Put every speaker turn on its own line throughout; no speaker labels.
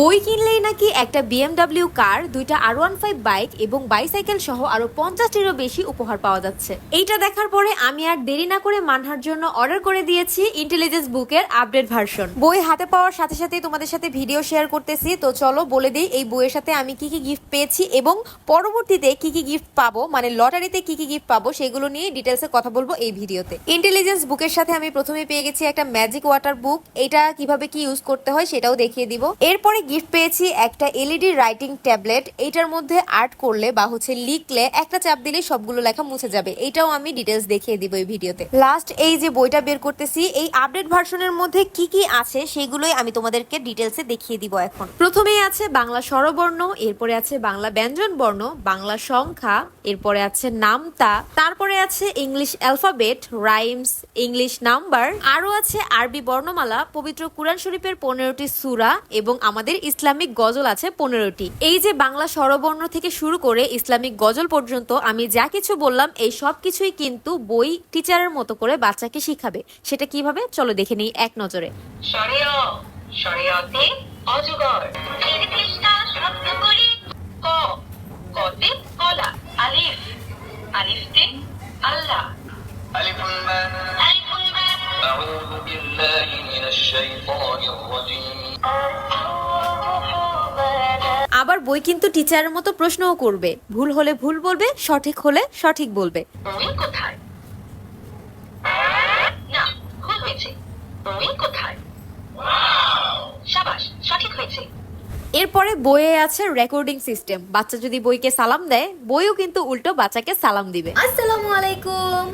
বই কিনলেই নাকি একটা বিএমডাব্লিউ কার, দুইটা আর ওয়ান ফাইভ বাইক এবং বাইসাইকেল সহ আরও পঞ্চাশটিরও বেশি উপহার পাওয়া যাচ্ছে। এইটা দেখার পরে আমি আর দেরি না করে মানহার জন্য অর্ডার করে দিয়েছি ইন্টেলিজেন্স বুকের আপডেট ভার্সন বই হাতে পাওয়ার সাথে সাথে তোমাদের সাথে ভিডিও শেয়ার করতেছি। তো চলো বলে দিই, এই বইয়ের সাথে আমি কি কি গিফট পেয়েছি এবং পরবর্তীতে কি কি গিফট পাবো মানে লটারিতে কি কি গিফট পাবো, সেগুলো নিয়ে ডিটেলসে কথা বলব এই ভিডিওতে। ইন্টেলিজেন্স বুকের সাথে আমি প্রথমে পেয়ে গেছি একটা ম্যাজিক ওয়াটার বুক এটা কীভাবে কি ইউজ করতে হয় সেটাও দেখিয়ে দিব। এরপরে গিফট পেয়েছি একটা এলইডি রাইটিং ট্যাবলেট এটার মধ্যে আর্ট করলে বা হচ্ছে লিখলে একটা চাপ দিলে সবগুলো লেখা মুছে যাবে। এটাও আমি ডিটেলস দেখিয়ে দিব এই ভিডিওতে। লাস্ট এই যে বইটা বের করতেছি, এই আপডেট ভার্সনের মধ্যে কি কি আছে সেগুলোই আমি তোমাদেরকে ডিটেলসে দেখিয়ে দিব এখন। প্রথমেই আছে বাংলা স্বরবর্ণ, এরপরে আছে বাংলা ব্যঞ্জন বর্ণ বাংলা সংখ্যা, এরপরে আছে নামতা, তারপরে আছে English alphabet rhymes English number আরও আছে আরবি বর্ণমালা, পবিত্র কুরআন শরীফের পনেরোটি সূরা এবং আমাদের ইসলামিক গজল আছে পনেরোটি এই যে বাংলা স্বরবর্ণ থেকে শুরু করে ইসলামিক গজল পর্যন্ত আমি যা কিছু বললাম এই সব কিছুই কিন্তু বই টিচারের মতো করে বাচ্চাকে শিখাবে সেটা কিভাবে চলো দেখে নিই এক নজরে
শরিয় শরিয়তে অজগর নির্দিষ্ট শব্দগুলি ক কতে কলা আলিফ আলিফতে আল্লাহ
ألف باء
আলিফুল বা
أعوذ بالله من الشيطان الرجيم
আবার বই কিন্তু টিচারের মতো প্রশ্নও করবে। ভুল হলে ভুল বলবে সঠিক হলে সঠিক বলবে।
ওই কোথায়? না ভুল হয়েছে। ওই কোথায়? সাবাস সঠিক হয়েছে।
এরপরে বইয়ে আছে রেকর্ডিং সিস্টেম বাচ্চা যদি বইকে সালাম দেয় বইও কিন্তু উল্টো বাচ্চাকে সালাম দিবে। আসসালামু আলাইকুম।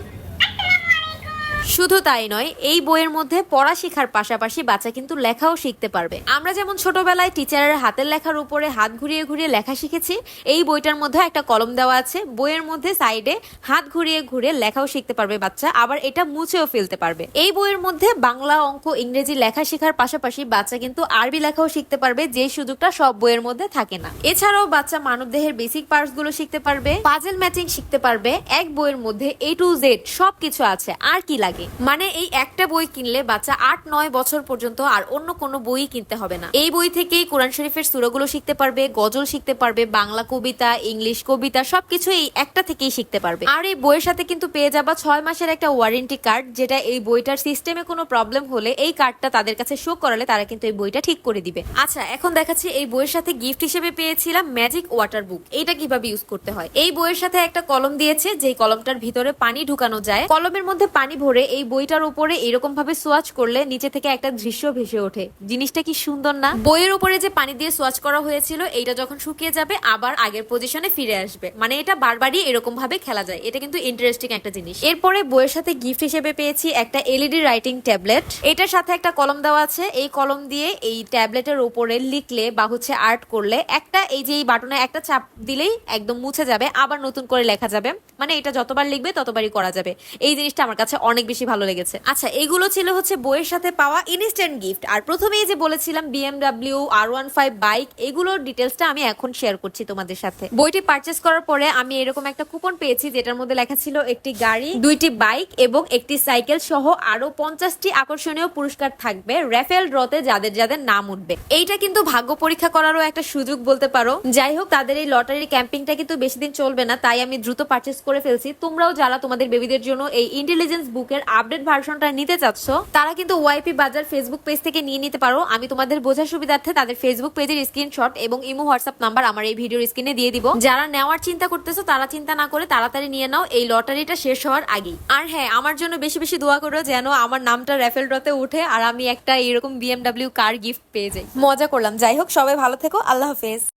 শুধু তাই নয়, এই বইয়ের মধ্যে পড়া শেখার পাশাপাশি বাচ্চা কিন্তু লেখাও শিখতে পারবে। আমরা যেমন ছোটবেলায় টিচারের হাতের লেখার উপরে হাত ঘুরিয়ে ঘুরিয়ে লেখা শিখেছি, এই বইটার মধ্যে একটা কলম দেওয়া আছে। বইয়ের মধ্যে সাইডে হাত ঘুরিয়ে ঘুরিয়ে লেখাও শিখতে পারবে বাচ্চা, আবার এটা মুছেও ফেলতে পারবে। এই বইয়ের মধ্যে বাংলা অঙ্ক, ইংরেজি লেখা শেখার পাশাপাশি বাচ্চা কিন্তু আরবি লেখাও শিখতে পারবে, যে সুযোগটা সব বইয়ের মধ্যে থাকে না। এছাড়াও বাচ্চা মানবদেহের বেসিক পার্টসগুলো শিখতে পারবে পাজেল ম্যাচিং শিখতে পারবে, এক বইয়ের মধ্যে এ টু জেড সবকিছু আছে, আর কি লাগে? মানে এই একটা বই কিনলে বাচ্চা আট, নয় বছর পর্যন্ত আর অন্য কোনো বই কিনতে হবে না। এই বই থেকেই কোরআন শরীফের সুরাগুলো শিখতে পারবে, গজল শিখতে পারবে, বাংলা কবিতা, ইংলিশ কবিতা, সবকিছু এই একটা থেকেই শিখতে পারবে। আর এই বইয়ের সাথে কিন্তু পেয়ে যাবা ছয় মাসের একটা ওয়ারেন্টি কার্ড যেটা এই বইটার সিস্টেমে কোনো প্রবলেম হলে এই কার্ডটা তাদের কাছে শো করালে তারা কিন্তু এই বইটা ঠিক করে দিবে। আচ্ছা এখন দেখাচ্ছি এই বইয়ের সাথে গিফট হিসেবে পেয়েছিলাম ম্যাজিক ওয়াটার বুক এটা কীভাবে ইউজ করতে হয়? এই বইয়ের সাথে একটা কলম দিয়েছে, যেই কলমটার ভিতরে পানি ঢুকানো যায়। কলমের মধ্যে পানি ভরে এই বইটার উপরে এরকম ভাবে সোয়াচ করলে নিচে থেকে একটা দৃশ্য ভেসে ওঠে। জিনিসটা কি সুন্দর না? বইয়ের উপরে যে পানি দিয়ে সোয়াচ করা হয়েছিল, এইটা যখন শুকিয়ে যাবে, আবার আগের পজিশনে ফিরে আসবে। মানে এটা বারবারই এরকম ভাবে খেলা যায়। এটা কিন্তু ইন্টারেস্টিং একটা জিনিস। এরপরে বইয়ের সাথে গিফট হিসেবে পেয়েছি একটা এলইডি রাইটিং ট্যাবলেট এটার সাথে একটা কলম দেওয়া আছে। এই কলম দিয়ে এই ট্যাবলেটের উপরে লিখলে বা হচ্ছে আর্ট করলে একটা এই যে এই বাটনে একটা চাপ দিলেই একদম মুছে যাবে, আবার নতুন করে লেখা যাবে। মানে এটা যতবার লিখবে ততবারই করা যাবে। এই জিনিসটা আমার কাছে অনেক বেশি ভালো লেগেছে। আচ্ছা এগুলো ছিল হচ্ছে বইয়ের সাথে পাওয়া ইনস্ট্যান্ট গিফট আর প্রথমেই যে বলেছিলাম BMW R one five bike এগুলোর ডিটেলসটা আমি এখন শেয়ার করছি তোমাদের সাথে। বইটি পারচেস করার পরে আমি এরকম একটা কুপন পেয়েছি, যেটার মধ্যে লেখা ছিল একটি গাড়ি, দুইটি বাইক এবং একটি সাইকেল সহ আরও পঞ্চাশটি আকর্ষণীয় পুরস্কার থাকবে রেফেল ড্রতে যাদের যাদের নাম উঠবে। এইটা কিন্তু ভাগ্য পরীক্ষা করারও একটা সুযোগ বলতে পারো। যাই হোক, তাদের এই লটারি ক্যাম্পিংটা কিন্তু বেশি দিন চলবে না, তাই আমি দ্রুত পারচেস করে ফেলছি। তোমরাও যারা তোমাদের বেবিদের জন্য এই ইন্টেলিজেন্স বুকের আপডেট ভার্সনটা নিতে চাচ্ছ, তারা কিন্তু ওয়াইপি বাজার ফেসবুক পেজ থেকে নিয়ে নিতে পারো। আমি তোমাদের বোঝার সুবিধার্থে তাদের ফেসবুক পেজের স্ক্রিনশট এবং ইমো হোয়াটসঅ্যাপ নাম্বার আমার এই ভিডিওর স্ক্রিনে দিয়ে দিব। যারা নেওয়ার চিন্তা করতেছো, তারা চিন্তা না করে তাড়াতাড়ি নিয়ে নাও। এই লটারিটা শেষ হওয়ার আগেই। আর হ্যাঁ আমার জন্য বেশি বেশি দোয়া করো যেন আমার নামটা র্যাফেল ড্রতে উঠে আর আমি একটা এরকম বিএমডাব্লিউ কার গিফট পেয়ে যাই। মজা করলাম। যাই হোক, সবাই ভালো থেকো। আল্লাহ হাফেজ।